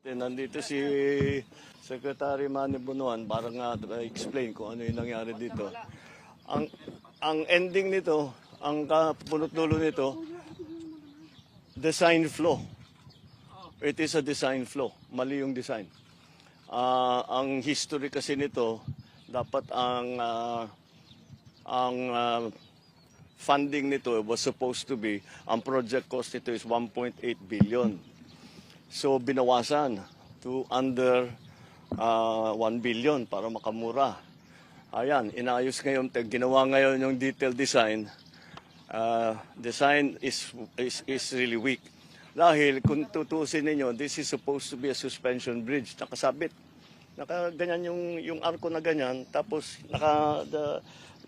Nandito si Secretary Manny Bunuan para nga explain kung ano yung nangyari dito. Ang ang ending nito, ang kapunot dulo nito, design flaw. It is a design flaw. Mali yung design. Ah, ang history kasi nito, dapat ang ah, ang ah, funding nito was supposed to be, ang project cost nito is 1.8 billion. So binawasan to under uh, 1 billion para makamura. Ayan, inayos ngayon, ginawa ngayon yung detailed design. Uh, design is, is, is really weak. Dahil kung tutusin ninyo, this is supposed to be a suspension bridge, nakasabit. Naka ganyan yung yung arko na ganyan, tapos naka the,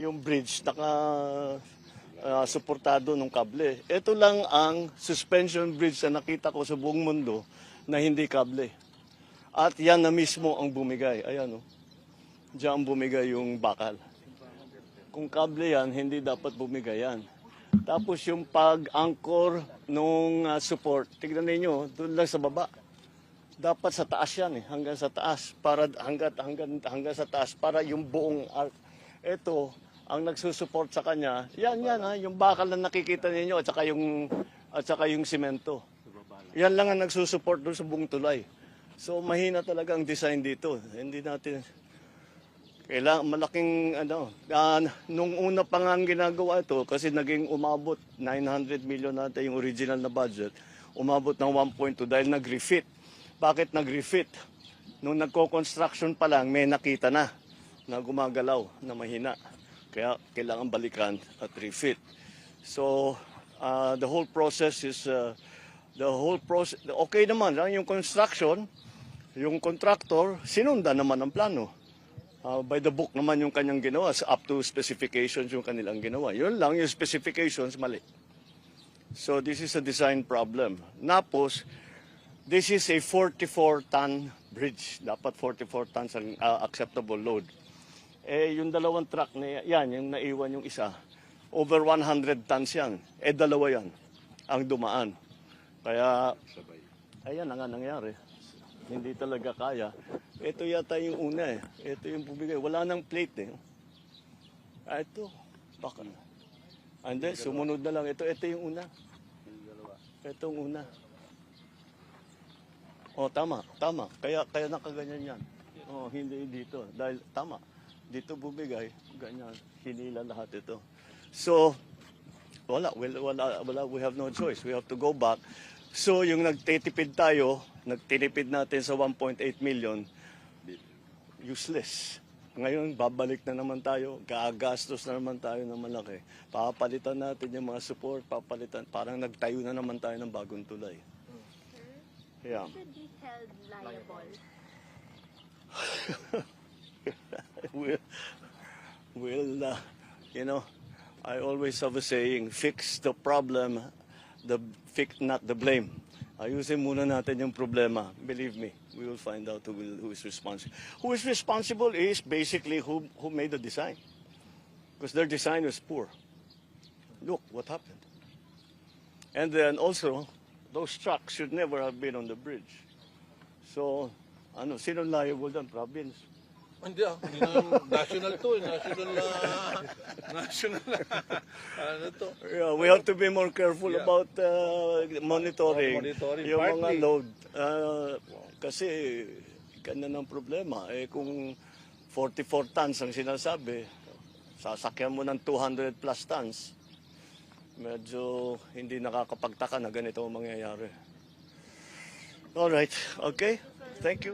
yung bridge naka ah, suportado ng kable. Ito lang ang suspension bridge na nakita ko sa buong mundo na hindi kable. At yan na mismo ang bumigay. Ayan o. Diyan bumigay yung bakal. Kung kable yan, hindi dapat bumigay yan. Tapos yung pag-anchor nung ah, support, tignan ninyo, doon lang sa baba. Dapat sa taas yan eh, hanggang sa taas para hanggang hanggang hanggang sa taas para yung buong arc. Ito ang nagsusupport sa kanya. Yan yan ha, yung bakal na nakikita ninyo at saka yung at saka yung semento. Yan lang ang nagsusupport doon sa buong tulay. So mahina talaga ang design dito. Hindi natin kailangan malaking ano, ah, nung una pa nga ang ginagawa ito kasi naging umabot 900 million natin yung original na budget, umabot ng 1.2 dahil nag-refit. Bakit nag-refit? Nung nagko-construction pa lang, may nakita na na gumagalaw, na mahina. Kaya kailangan balikan at refit. So, ah, the whole process is, ah, the whole process, okay naman, ah, yung construction, yung contractor, sinundan naman ang plano. Uh, by the book naman yung kanyang ginawa, up to specifications yung kanilang ginawa. Yun lang, yung specifications, mali. So this is a design problem. Napos, this is a 44-ton bridge. Dapat 44 tons ang uh, acceptable load. Eh, yung dalawang truck na yan, yung naiwan yung isa, over 100 tons yan. Eh, dalawa yan ang dumaan. Kaya, ayan na nga nangyari. Hindi talaga kaya. Ito yata yung una eh. Ito yung bumigay. Wala nang plate eh. Ah, ito. Baka na. Hindi, sumunod na lang. Ito, ito yung una. Ito yung una. Oh, tama, tama. Kaya kaya nakaganyan yan. Oh, hindi dito dahil tama. Dito bumigay, ganyan, hinila lahat ito. So, wala, wala, wala, wala, we have no choice. We have to go back. So, yung nagtitipid tayo, nagtinipid natin sa 1.8 million, useless. Ngayon, babalik na naman tayo, gagastos na naman tayo ng malaki. Papalitan natin yung mga support, papalitan, parang nagtayo na naman tayo ng bagong tulay. Yeah. should be held liable. we'll, we'll uh, you know, I always have a saying, fix the problem, the fix not the blame. Ayusin muna natin yung problema. Believe me, we will find out who, will, who is responsible. Who is responsible is basically who, who made the design. Because their design was poor. Look what happened. And then also, those trucks should never have been on the bridge. So, ano, sino liable doon? Province. Hindi ah, hindi na national to, eh, national na, national na, ano to. Yeah, we have to be more careful about uh, monitoring, Monitoring, yung mga partly. load. Uh, kasi ganyan ang problema. Eh kung 44 tons ang sinasabi, sasakyan mo ng 200 plus tons, medyo hindi nakakapagtaka na ganito ang mangyayari. Alright, okay. Thank you.